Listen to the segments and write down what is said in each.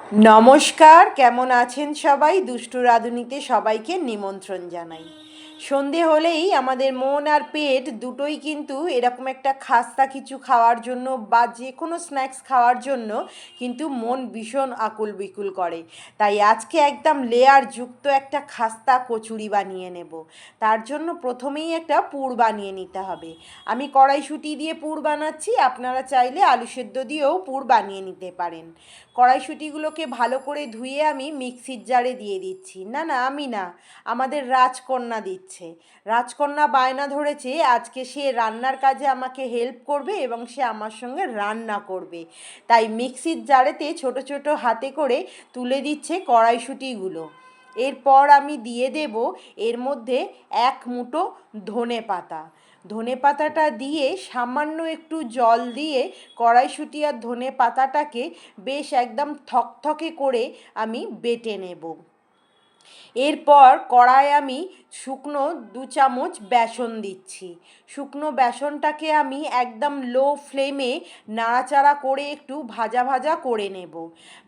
নমস্কার কেমন আছেন সবাই? দুষ্টু রাঁধুনিতে সবাইকে নিমন্ত্রণ জানাই। সন্ধে হলেই আমাদের মন আর পেট দুটোই কিন্তু এরকম একটা খাস্তা কিছু খাওয়ার জন্য বা যে কোনো স্ন্যাক্স খাওয়ার জন্য কিন্তু মন ভীষণ আকুল বিকুল করে। তাই আজকে একদম লেয়ার যুক্ত একটা খাস্তা কচুরি বানিয়ে নেব। তার জন্য প্রথমেই একটা পুর বানিয়ে নিতে হবে। আমি কড়াইশুঁটি দিয়ে পুর বানাচ্ছি, আপনারা চাইলে আলু সেদ্ধ দিয়েও পুর বানিয়ে নিতে পারেন। কড়াইশুঁটিগুলোকে ভালো করে ধুয়ে আমি মিক্সির জারে দিয়ে দিচ্ছি। না না, আমি না, আমাদের রাজকন্যা দিচ্ছে। রাজকন্যা বায়না ধরেছে, আজকে সে রান্নার কাজে আমাকে হেল্প করবে এবং সে আমার সঙ্গে রান্না করবে। তাই মিক্সির জারেতে ছোট ছোট হাতে করে তুলে দিচ্ছে কড়াইশুঁটিগুলো। এরপর আমি দিয়ে দেব এর মধ্যে এক মুঠো ধনে পাতা। ধনে পাতাটা দিয়ে সামান্য একটু জল দিয়ে কড়াইশুঁটি আর ধনে পাতাটাকে বেশ একদম থকথকে করে আমি বেটে নেব। এরপর কড়ায় আমি শুকনো দু চামচ বেসন দিচ্ছি। শুকনো বেসনটাকে আমি একদম লো ফ্লেমে নাড়াচাড়া করে একটু ভাজা ভাজা করে নেব।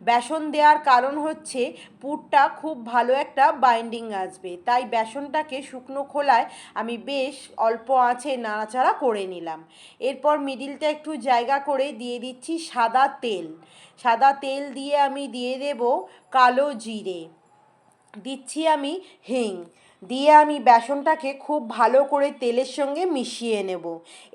বেসন দেওয়ার কারণ হচ্ছে পুরটা খুব ভালো একটা বাইন্ডিং আসবে। তাই বেসনটাকে শুকনো খোলায় আমি বেশ অল্প আঁচে নাড়াচাড়া করে নিলাম। এরপর মিডিলটা একটু জায়গা করে দিয়ে দিচ্ছি সাদা তেল। সাদা তেল দিয়ে আমি দিয়ে দেব কালো জিরে। দিচ্ছি আমি হিং। দিয়ে আমি বেসনটাকে খুব ভালো করে তেলের সঙ্গে মিশিয়ে নেব।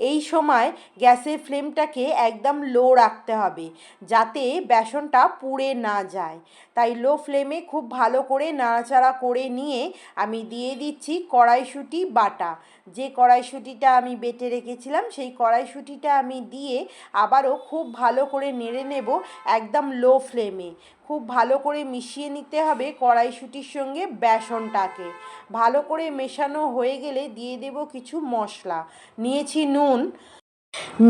এই সময় গ্যাসের ফ্লেমটাকে একদম লো রাখতে হবে, যাতে বেসনটা পুড়ে না যায়। তাই লো ফ্লেমে খুব ভালো করে নাড়াচাড়া করে নিয়ে আমি দিয়ে দিচ্ছি কড়াইশুঁটি বাটা। যে কড়াইশুঁটিটা আমি বেটে রেখেছিলাম, সেই কড়াইশুঁটিটা আমি দিয়ে আবারও খুব ভালো করে নেড়ে নেব একদম লো ফ্লেমে। খুব ভালো করে মিশিয়ে নিতে হবে কড়াইশুঁটির সঙ্গে বেসনটাকে। ভালো করে মেশানো হয়ে গেলে দিয়ে দেব কিছু মশলা। নিয়েছি নুন।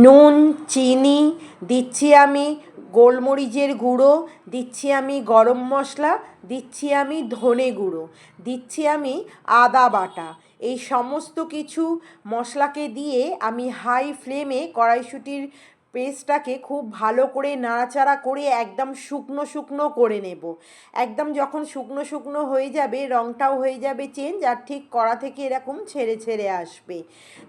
নুন, চিনি, দিচ্ছি আমি গোলমরিচের গুঁড়ো, দিচ্ছি আমি গরম মশলা, দিচ্ছি আমি ধনে গুঁড়ো, দিচ্ছি আমি আদা বাটা। এই সমস্ত কিছু মশলাকে দিয়ে আমি হাই ফ্লেমে কড়াইশুঁটির পেস্টটাকে খুব ভালো করে নাড়াচাড়া করে একদম শুকনো শুকনো করে নেব। একদম যখন শুকনো শুকনো হয়ে যাবে রঙটাও হয়ে যাবে চেঞ্জ আর ঠিক কড়া থেকে এরকম ছেড়ে ছেড়ে আসবে।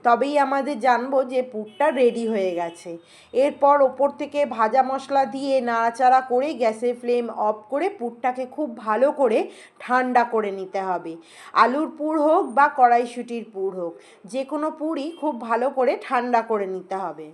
তবেই আমাদের জানব যে পুরটা রেডি হয়ে গেছে। এরপর ওপর থেকে ভাজা মশলা দিয়ে নাড়াচাড়া করে গ্যাসের ফ্লেম অফ করে পুরটাকে খুব ভালো করে ঠান্ডা করে নিতে হবে। আলুর পুর হোক বা কড়াইশুঁটির পুর হোক যে কোনো পুরই খুব ভালো করে ঠান্ডা করে নিতে হবে।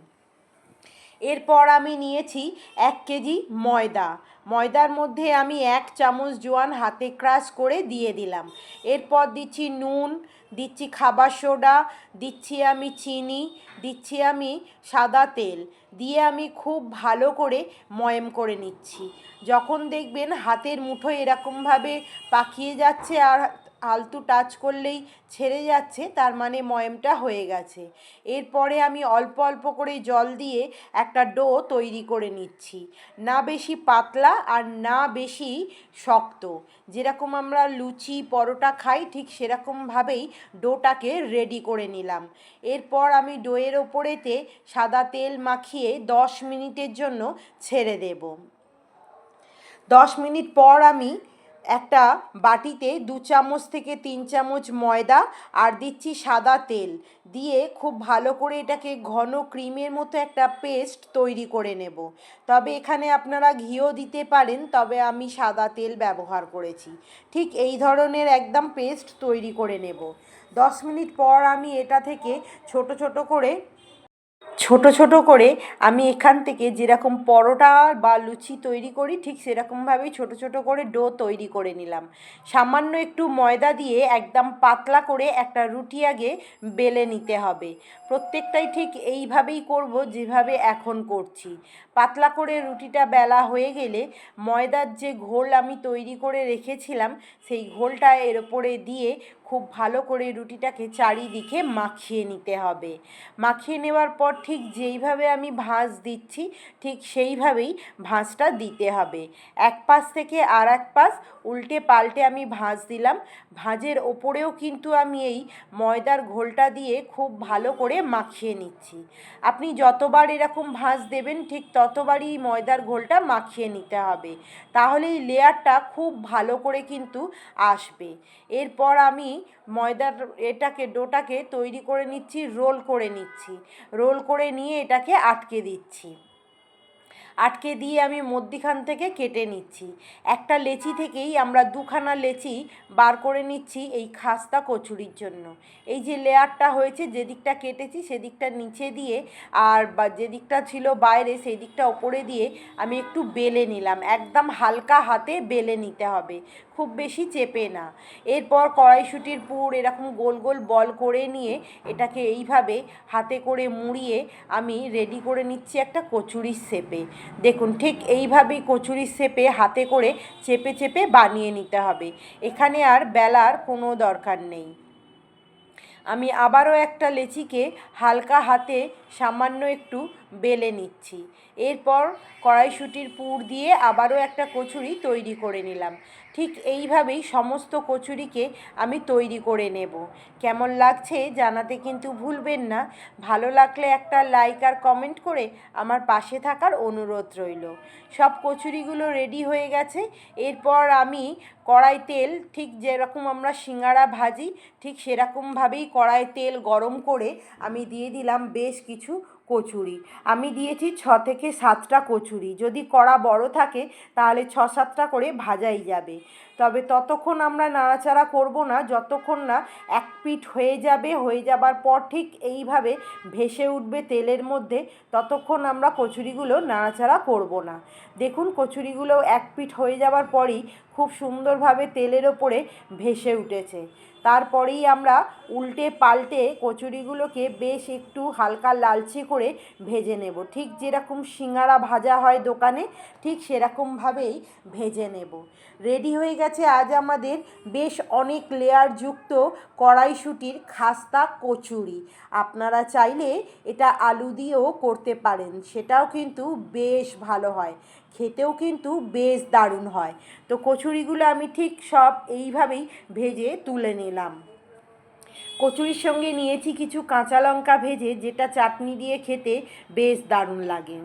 এরপর আমি নিয়েছি এক কেজি ময়দা। ময়দার মধ্যে আমি এক চামচ জোয়ান হাতে ক্রাশ করে দিয়ে দিলাম। এরপর দিচ্ছি নুন, দিচ্ছি খাবার সোডা, দিচ্ছি আমি চিনি, দিচ্ছি আমি সাদা তেল। দিয়ে আমি খুব ভালো করে ময়েম করে নিচ্ছি। যখন দেখবেন হাতের মুঠো এরকমভাবে পাকিয়ে যাচ্ছে আর আলতু টাচ করলেই ছেড়ে যাচ্ছে, তার মানে ময়মটা হয়ে গেছে। এরপরে আমি অল্প অল্প করে জল দিয়ে একটা ডো তৈরি করে নিচ্ছি। না বেশি পাতলা আর না বেশি শক্ত। যেরকম আমরা লুচি, পরোটা খাই, ঠিক সেরকমভাবেই ডোটাকে রেডি করে নিলাম। এরপর আমি ডোয়ের ওপরেতে সাদা তেল মাখিয়ে দশ মিনিটের জন্য ছেড়ে দেব। দশ মিনিট পর আমি একটা বাটিতে দু চামচ থেকে তিন চামচ ময়দা আর দিচ্ছি সাদা তেল। দিয়ে খুব ভালো করে এটাকে ঘন ক্রিমের মতো একটা পেস্ট তৈরি করে নেব। তবে এখানে আপনারা ঘিও দিতে পারেন, তবে আমি সাদা তেল ব্যবহার করেছি। ঠিক এই ধরনের একদম পেস্ট তৈরি করে নেব। দশ মিনিট পর আমি এটা থেকে ছোট ছোট করে ছোট ছোট করে আমি এখান থেকে যেরকম পরোটা বা লুচি তৈরি করি, ঠিক সেরকমভাবেই ছোট ছোট করে ডো তৈরি করে নিলাম। সামান্য একটু ময়দা দিয়ে একদম পাতলা করে একটা রুটি আগে বেলে নিতে হবে। প্রত্যেকটাই ঠিক এইভাবেই করব যেভাবে এখন করছি। পাতলা করে রুটিটা বেলা হয়ে গেলে ময়দার যে ঘোল আমি তৈরি করে রেখেছিলাম, সেই ঘোলটা এর ওপরে দিয়ে খুব ভালো করে রুটিটাকে চারিদিকে মাখিয়ে নিতে হবে। মাখিয়ে নেওয়ার পর ঠিক যেইভাবে আমি ভাঁজ দিচ্ছি, ঠিক সেইভাবেই ভাঁজটা দিতে হবে। এক পাশ থেকে আর এক পাশ উল্টে পাল্টে আমি ভাঁজ দিলাম। ভাঁজের ওপরেও কিন্তু আমি এই ময়দার ঘোলটা দিয়ে খুব ভালো করে মাখিয়ে নিচ্ছি। আপনি যতবার এরকম ভাঁজ দেবেন, ঠিক ততবারই ময়দার ঘোলটা মাখিয়ে নিতে হবে। তাহলেই লেয়ারটা খুব ভালো করে কিন্তু আসবে। এরপর আমি ময়দার এটাকে, ডোটাকে তৈরি করে নিচ্ছি, রোল করে নিচ্ছি। রোল করে নিয়ে এটাকে আটকে দিচ্ছি। আটকে দিয়ে আমি মধ্যিখান থেকে কেটে নিচ্ছি। একটা লেচি থেকেই আমরা দুখানা লেচি বার করে নিচ্ছি এই খাস্তা কচুরির জন্য। এই যে লেয়ারটা হয়েছে, যেদিকটা কেটেছি সেদিকটা নিচে দিয়ে আর বা যেদিকটা ছিল বাইরে সেই দিকটা ওপরে দিয়ে আমি একটু বেলে নিলাম। একদম হালকা হাতে বেলে নিতে হবে, খুব বেশি চেপে না। এরপর কড়াইশুটির পুর এরকম গোল গোল বল করে নিয়ে এটাকে এইভাবে হাতে করে মুড়িয়ে আমি রেডি করে নিচ্ছি একটা কচুরির শেপে। দেখুন, ঠিক এইভাবেই কচুরি শেপে হাতে করে চেপে চেপে বানিয়ে নিতে হবে। এখানে আর বেলার কোনো দরকার নেই। আমি আবারও একটা লেচিকে হালকা হাতে সামান্য একটু বেলে নিচ্ছি। এরপর কড়াইশুটির পুর দিয়ে আবারও একটা কচুরি তৈরি করে নিলাম। ঠিক এইভাবেই সমস্ত কচুরিকে আমি তৈরি করে নেব। কেমন লাগছে জানাতে কিন্তু ভুলবেন না। ভালো লাগলে একটা লাইক আর কমেন্ট করে আমার পাশে থাকার অনুরোধ রইল। সব কচুরিগুলো রেডি হয়ে গেছে। এরপর আমি কড়াই তেল, ঠিক যেরকম আমরা সিঙ্গারা ভাজি, ঠিক সেরকমভাবেই কড়াই তেল গরম করে আমি দিয়ে দিলাম বেশ কিছু কচুরি। আমি দিয়েছি ছ থেকে সাতটা কচুরি। যদি কড়া বড় থাকে, তাহলে ছ সাতটা করে ভাজাই যাবে। তবে ততক্ষণ আমরা নাড়াচাড়া করব না, যতক্ষণ না এক পিঠ হয়ে যাবে, হয়ে যাবার পর ঠিক এইভাবে ভেসে উঠবে তেলের মধ্যে, ততক্ষণ আমরা কচুরিগুলো নাড়াচাড়া করব না। দেখুন কচুরিগুলো এক পিঠ হয়ে যাবার পরই খুব সুন্দরভাবে তেলের ওপরে ভেসে উঠেছে। তারপরেই আমরা উল্টে পাল্টে কচুরিগুলোকে বেশ একটু হালকা লালচে করে ভেজে নেব। ঠিক যেরকম সিঙ্গারা ভাজা হয় দোকানে, ঠিক সেরকমভাবেই ভেজে নেব। রেডি হয়ে গেছে? আজ আমাদের বেশ অনেক লেয়ারযুক্ত কড়াইশুটির খাস্তা কচুরি। আপনারা চাইলে এটা আলু দিয়েও করতে পারেন, সেটাও কিন্তু বেশ ভালো হয়। খেতেও কিন্তু বেশ দারুণ হয়। তো কচুরিগুলো আমি ঠিক সব এইভাবেই ভেজে তুলে নিলাম। কচুরির সঙ্গে নিয়েছি কিছু কাঁচা লঙ্কা ভেজে, যেটা চাটনি দিয়ে খেতে বেশ দারুণ লাগে।